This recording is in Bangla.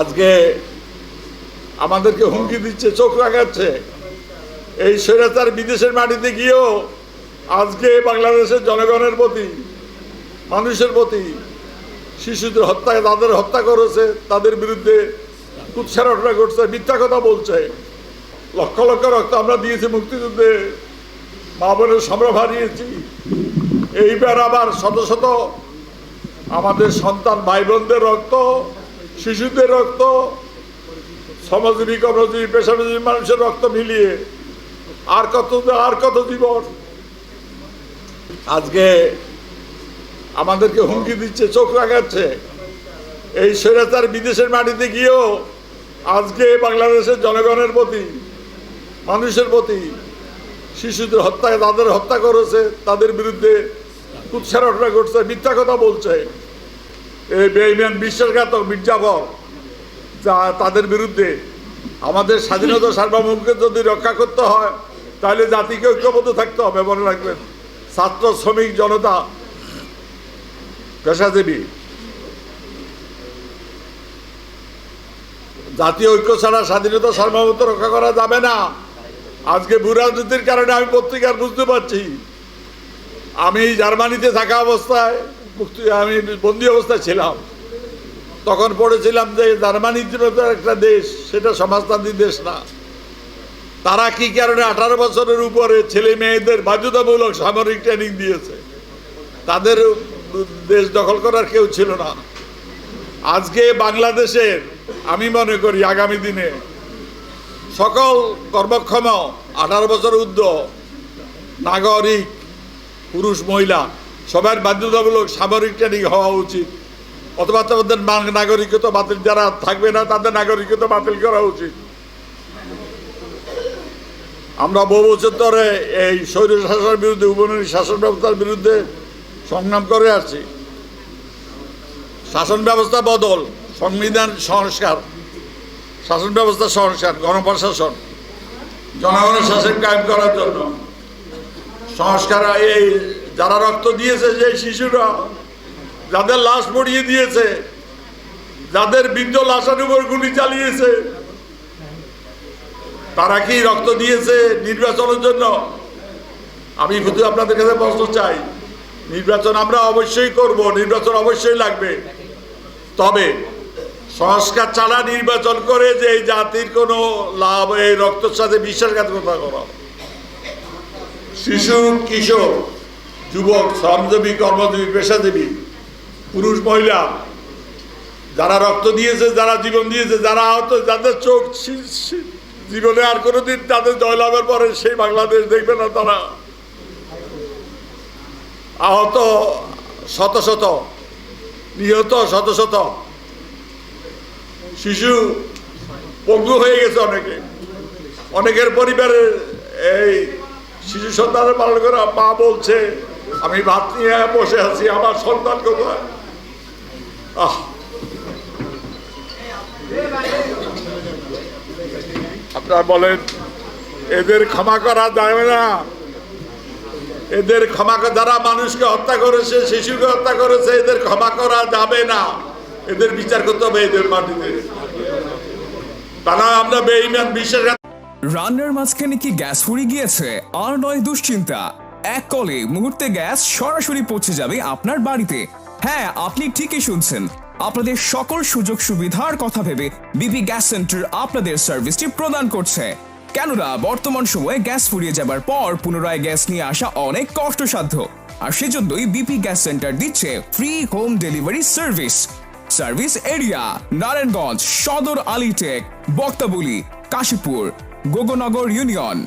আজকে আমাদেরকে হুমকি দিচ্ছে, চোখ রাখাচ্ছে। এই স্বৈরাচার বিদেশের মাটিতে গিয়েও আজকে বাংলাদেশের জনগণের প্রতি, মানুষের প্রতি শিশুদের হত্যা তাদের হত্যা করেছে, তাদের বিরুদ্ধে কুৎসারটনা করছে, মিথ্যা কথা বলছে। লক্ষ লক্ষ রক্ত আমরা দিয়েছি মুক্তিযুদ্ধে, মা বোনের সম্ভ্রম হারিয়েছি। এইবার আবার শত শত আমাদের সন্তান, ভাই বোনদের রক্ত শিশুদের রক্ত শ্রমজীবী কর্মজীবী, পেশাজীবী মানুষের রক্ত মিলিয়ে আর কত আর কত জীবন? আজকে আমাদেরকে হুমকি দিচ্ছে, চোখ রাখাচ্ছে এই স্বৈরাচার বিদেশের মাটিতে গিয়েও আজকে বাংলাদেশের জনগণের প্রতি, মানুষের প্রতি শিশুদের হত্যা তাদের হত্যা করেছে, তাদের বিরুদ্ধে কুৎসারটনা করছে, মিথ্যা কথা বলছে। এই বেইমান বিশ্বাসঘাতক মির্জাফর তাদের বিরুদ্ধে আমাদের স্বাধীনতা সার্বভৌমকে যদি রক্ষা করতে হয়, তাহলে জাতিকে ঐক্যবদ্ধ থাকতে হবে, মনে রাখবেন। ছাত্র, শ্রমিক, জনতা, পেশাজীবী। জাতীয় ঐক্য ছাড়া স্বাধীনতা সার্বভৌমত্ব রক্ষা করা যাবে না। আজকে ভূরাজনীতির কারণে আমি পত্রিকার বুঝতে পারছি। আমি জার্মানিতে থাকা অবস্থায় মুক্তি আমি বন্দি অবস্থায় ছিলাম। তখন পড়েছিলাম যে জার্মানি একটা দেশ, সেটা সমাজতান্ত্রিক দেশ না। তারা কি কারণে আঠারো বছরের উপরে ছেলে মেয়েদের বাধ্যতামূলক সামরিক ট্রেনিং দিয়েছে? তাদের দেশ দখল করার কেউ ছিল না। আজকে বাংলাদেশের, আমি মনে করি আগামী দিনে, সকল কর্মক্ষম আঠারো বছর ঊর্ধ্ব নাগরিক, পুরুষ, মহিলা সবার বাধ্যতামূলক সামরিক ট্রেনিং হওয়া উচিত। অথবা তাদের নাগরিকত্ব বাতিল যারা থাকবে না, তাদের নাগরিকত্ব বাতিল করা উচিত। আমরা বহু বছর ধরে এই স্বৈর শাসনের বিরুদ্ধে উপনয়ী শাসন ব্যবস্থার বিরুদ্ধে সংগ্রাম করে আসছি। শাসন ব্যবস্থা বদল, সংবিধান সংস্কার। শাসন ব্যবস্থা সংস্কার, গণপ্রশাসন। জনগণের শাসন কায়েম করার জন্য। সংস্কার এই যারা রক্ত দিয়েছে যে শিশুরা, যাদের লাশ পড়িয়ে দিয়েছে, যাদের বৃদ্ধ লাশের উপর গুলি চালিয়েছে, তারা কি রক্ত দিয়েছে নির্বাচনের জন্য? আমি শুধু আপনাদের কাছে প্রশ্ন চাই, নির্বাচন আমরা অবশ্যই করব, নির্বাচন অবশ্যই লাগবে। তবে সংস্কার ছাড়া নির্বাচন করে যে এই জাতির কোনো লাভ, এই রক্তের সাথে বিশ্বাসঘাতকতা করা। শিশু কিশোর যুবক, শ্রমজীবী, কর্মজীবী, পেশাজীবী, পুরুষ, মহিলা, যারা রক্ত দিয়েছে, যারা জীবন দিয়েছে, যারা আহত, যাদের চোখ জীবনে আর কোনোদিন তাদের জয়লাভের পরে সেই বাংলাদেশ দেখবে না তারা। আহত শত শত, নিহত শত শত, শিশু পঙ্গু হয়ে গেছে অনেকে। অনেকের পরিবারের এই শিশু সন্তানের পালন করা মা বলছে আমি ভাত নিয়ে বসে আছি, আমার সন্তান কোথায়? আহ। আপনারা বলেন, এদের ক্ষমা করা যাবে না। এদের ক্ষমা যারা মানুষকে হত্যা করেছে, শিশুকে হত্যা করেছে, এদের ক্ষমা করা যাবে না। এদের বিচার করতে হবে এদের মাটিতে। তারা আমরা বেইমান বিশ্বাস রান্নার মাঝখানে কি গ্যাস ফুরিয়ে গিয়েছে? আর নয় দুশ্চিন্তা। এক কলে মুহূর্তে গ্যাস সরাসরি পৌঁছে যাবে আপনার বাড়িতে। হ্যাঁ আপনি ঠিকই শুনছেন। আপনাদের সকল সুযোগ সুবিধার কথা ভেবে বিপি গ্যাস সেন্টার আপনাদের সার্ভিসটি প্রদান করছে। কেননা, বর্তমান সময়ে গ্যাস ফুরিয়ে যাবার পর পুনরায় গ্যাস নিয়ে আসা অনেক কষ্টসাধ্য। আর সেজন্যই বিপি গ্যাস সেন্টার দিচ্ছে free home delivery service service area, Narayanganj, সদর আলিটেক, বক্তাবলী, কাশীপুর, গোগনগর ইউনিয়ন।